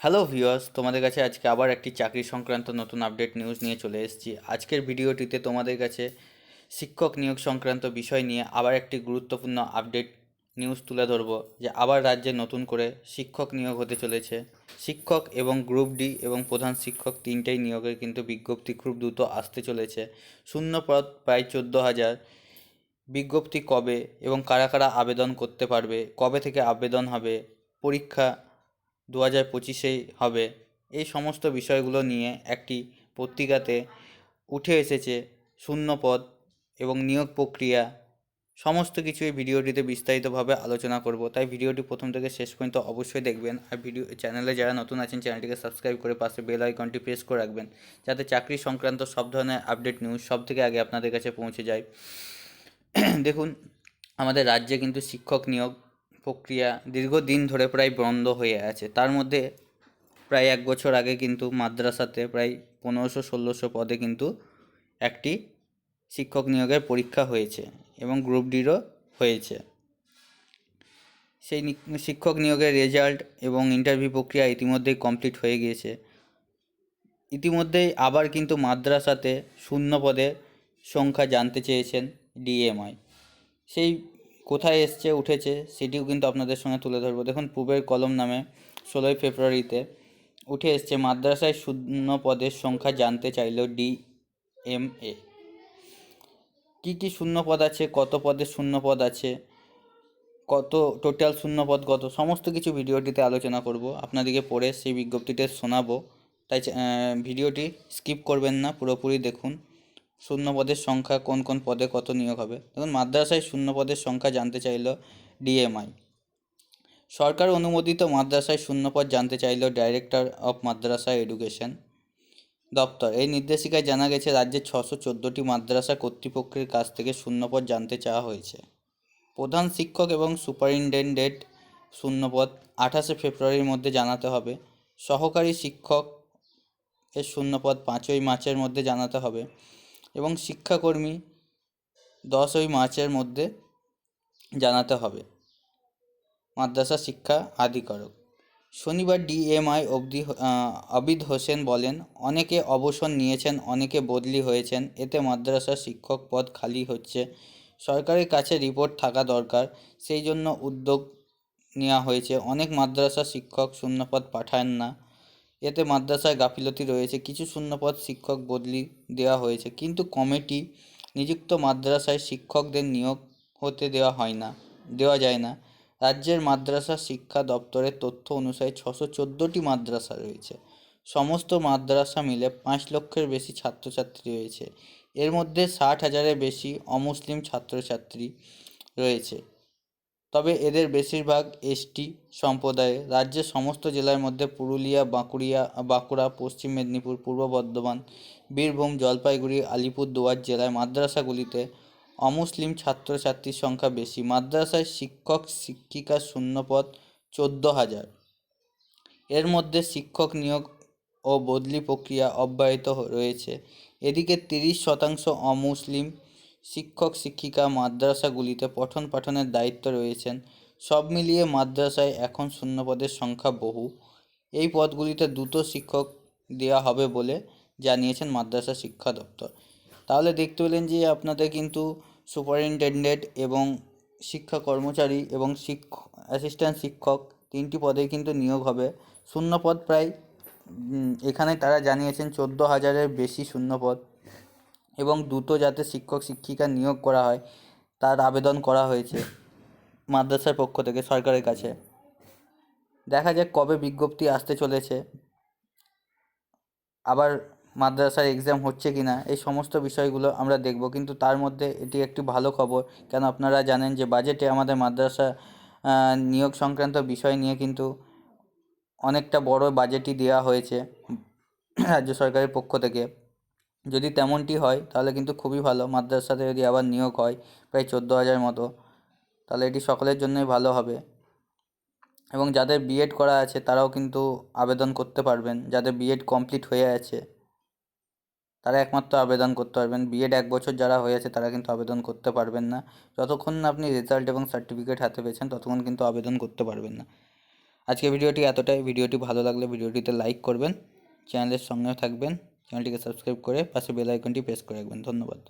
Hello viewers তোমাদের কাছে আজকে আবার একটি চাকরি সংক্রান্ত নতুন আপডেট নিউজ নিয়ে চলে এসেছি। আজকের ভিডিওটিতে তোমাদের কাছে শিক্ষক নিয়োগ সংক্রান্ত বিষয় নিয়ে আবার একটি গুরুত্বপূর্ণ আপডেট নিউজ তুলে ধরবো, যে আবার রাজ্যে নতুন করে শিক্ষক নিয়োগ হতে চলেছে। শিক্ষক এবং গ্রুপ ডি এবং প্রধান শিক্ষক তিনটেই নিয়োগের কিন্তু বিজ্ঞপ্তি খুব দ্রুত আসতে চলেছে। শূন্য পদ, প্রায় চোদ্দ হাজার। বিজ্ঞপ্তি কবে এবং কারা কারা আবেদন করতে পারবে, কবে থেকে আবেদন হবে, পরীক্ষা দু হাজার পঁচিশেই হবে। এই সমস্ত বিষয়গুলো নিয়ে একটি পত্রিকাতে উঠে এসেছে শূন্য পদ এবং নিয়োগ প্রক্রিয়া। সমস্ত কিছু এই ভিডিওটিতে বিস্তারিতভাবে আলোচনা করব। তাই ভিডিওটি প্রথম থেকে শেষ পর্যন্ত অবশ্যই দেখবেন। আর ভিডিও, চ্যানেলে যারা নতুন আছেন, চ্যানেলটিকে সাবস্ক্রাইব করে পাশে বেল আইকনটি প্রেস করে রাখবেন। যাতে চাকরি সংক্রান্ত সব ধরনের আপডেট নিউজ সব থেকে আগে আপনাদের কাছে পৌঁছে যায়। দেখুন, আমাদের রাজ্যে কিন্তু শিক্ষক নিয়োগ প্রক্রিয়া দীর্ঘদিন ধরে প্রায় বন্ধ হয়ে আছে। তার মধ্যে প্রায় এক বছর আগে কিন্তু মাদ্রাসাতে প্রায় পনেরোশো, ষোলোশো পদে কিন্তু একটি শিক্ষক নিয়োগের পরীক্ষা হয়েছে এবং গ্রুপ ডিরও হয়েছে। সেই শিক্ষক নিয়োগের রেজাল্ট এবং ইন্টারভিউ প্রক্রিয়া ইতিমধ্যেই কমপ্লিট হয়ে গিয়েছে। ইতিমধ্যেই আবার কিন্তু মাদ্রাসাতে শূন্য পদের সংখ্যা জানতে চেয়েছেন ডিএমআই। সেই কোথায় এসছে, উঠেছে, সেটিও কিন্তু আপনাদের সঙ্গে তুলে ধরবো। দেখুন, পূবের কলম নামে ষোলোই ফেব্রুয়ারিতে উঠে এসছে, মাদ্রাসায় শূন্য পদের সংখ্যা জানতে চাইল ডিএমএ। কী কী শূন্য পদ আছে, কত পদের শূন্য পদ আছে, কত টোটাল শূন্য পদ কত, সমস্ত কিছু ভিডিওটিতে আলোচনা করব। আপনাদেরকে পড়ে সেই বিজ্ঞপ্তিটা শোনাবো। তাই ভিডিওটি স্কিপ করবেন না, পুরোপুরি দেখুন। শূন্য পদের সংখ্যা কোন কোন পদে কত নিয়োগ হবে? দেখুন, মাদ্রাসায় শূন্য পদের সংখ্যা জানতে চাইল ডিএমআই। সরকার অনুমোদিত মাদ্রাসায় শূন্যপদ জানতে চাইল ডাইরেক্টর অফ মাদ্রাসা এডুকেশন দপ্তর। এই নির্দেশিকায় জানা গেছে রাজ্যের ছশো চোদ্দোটি মাদ্রাসা কর্তৃপক্ষের কাছ থেকে শূন্যপদ জানতে চাওয়া হয়েছে। প্রধান শিক্ষক এবং সুপারিনটেন্ডেন্ট শূন্যপদ আঠাশে ফেব্রুয়ারির মধ্যে জানাতে হবে। সহকারী শিক্ষক এর শূন্যপদ পাঁচই মার্চের মধ্যে জানাতে হবে। এবং শিক্ষাকর্মী দশই মার্চের মধ্যে জানাতে হবে। মাদ্রাসা শিক্ষা আধিকারক। শনিবার ডিএমআই অবধি আবিদ হোসেন বলেন, অনেকে অবসর নিয়েছেন, অনেকে বদলি হয়েছেন। এতে মাদ্রাসা শিক্ষক পদ খালি হচ্ছে। সরকারের কাছে রিপোর্ট থাকা দরকার। সেই জন্য উদ্যোগ নেওয়া হয়েছে। অনেক মাদ্রাসা শিক্ষক শূন্যপদ পাঠান না। এতে মাদ্রাসায় গাফিলতি রয়েছে। কিছু শূন্যপদ শিক্ষক বদলি দেওয়া হয়েছে। কিন্তু কমিটি নিযুক্ত মাদ্রাসায় শিক্ষকদের নিয়োগ হতে দেওয়া হয় না, দেওয়া যায় না। রাজ্যের মাদ্রাসা শিক্ষা দপ্তরের তথ্য অনুসারে ছশো চোদ্দোটি মাদ্রাসা রয়েছে। সমস্ত মাদ্রাসা মিলে পাঁচ লক্ষের বেশি ছাত্রছাত্রী রয়েছে। এর মধ্যে ষাট হাজারের বেশি অমুসলিম ছাত্রছাত্রী রয়েছে। তবে এদের বেশিরভাগ এসটি সম্প্রদায়ে। রাজ্যের সমস্ত জেলার মধ্যে পুরুলিয়া, বাঁকুড়িয়া, বাঁকুড়া, পশ্চিম মেদিনীপুর, পূর্ব বর্ধমান, বীরভূম, জলপাইগুড়ি আলিপুরদুয়ার জেলায় মাদ্রাসাগুলিতে অমুসলিম ছাত্রছাত্রীর সংখ্যা বেশি। মাদ্রাসায় শিক্ষক শিক্ষিকার শূন্যপদ চোদ্দ হাজার। এর মধ্যে শিক্ষক নিয়োগ ও বদলি প্রক্রিয়া অব্যাহত রয়েছে। এদিকে তিরিশ শতাংশ অমুসলিম শিক্ষক, শিক্ষিকা, মাদ্রাসাগুলিতে পঠন পাঠনের দায়িত্ব রয়েছেন। সব মিলিয়ে মাদ্রাসায় এখন শূন্যপদের সংখ্যা বহু। এই পদগুলিতে দ্রুত শিক্ষক দেওয়া হবে বলে জানিয়েছেন মাদ্রাসা শিক্ষা দপ্তর। তাহলে দেখতে পেলেন যে আপনাদের কিন্তু সুপারিনটেন্ডেন্ট এবং শিক্ষা কর্মচারী এবং শিক্ষক অ্যাসিস্ট্যান্ট শিক্ষক তিনটি পদে কিন্তু নিয়োগ হবে। শূন্য পদ প্রায় এখানে তারা জানিয়েছেন চোদ্দ হাজারের বেশি শূন্য পদ এবং দ্রুত যাতে শিক্ষক শিক্ষিকা নিয়োগ করা হয়, তার আবেদন করা হয়েছে মাদ্রাসার পক্ষ থেকে সরকারের কাছে। দেখা যাক কবে বিজ্ঞপ্তি আসতে চলেছে। আবার মাদ্রাসার এক্সাম হচ্ছে কি না এই সমস্ত বিষয়গুলো আমরা দেখব। কিন্তু তার মধ্যে এটি একটি ভালো খবর, কেন আপনারা জানেন যে বাজেটে আমাদের মাদ্রাসা নিয়োগ সংক্রান্ত বিষয় নিয়ে কিন্তু অনেকটা বড় বাজেটই দেওয়া হয়েছে রাজ্য সরকারের পক্ষ থেকে। যদি তেমনটি হয়, তাহলে কিন্তু খুবই ভালো। মাদ্রাসাতে যদি আবার নিয়োগ হয়, প্রায় চোদ্দ হাজার মতো, তাহলে এটি সকলের জন্যই ভালো হবে। এবং যাদের বিএড করা আছে, তারাও কিন্তু আবেদন করতে পারবেন। যাদের বিএড কমপ্লিট হয়ে আছে, তারা একমাত্র আবেদন করতে পারবেন। বিএড এক বছর যারা হয়ে আছে, তারা কিন্তু আবেদন করতে পারবেন না। যতক্ষণ না আপনি রেজাল্ট এবং সার্টিফিকেট হাতে পেয়েছেন, ততক্ষণ কিন্তু আবেদন করতে পারবেন না। আজকে ভিডিওটি এতটাই। ভিডিওটি ভালো লাগলে ভিডিওটিতে লাইক করবেন। চ্যানেলের সঙ্গে থাকবেন। চ্যানেলটিকে সাবস্ক্রাইব করে পাশে বেল আইকনটি প্রেস করে রাখবেন। ধন্যবাদ।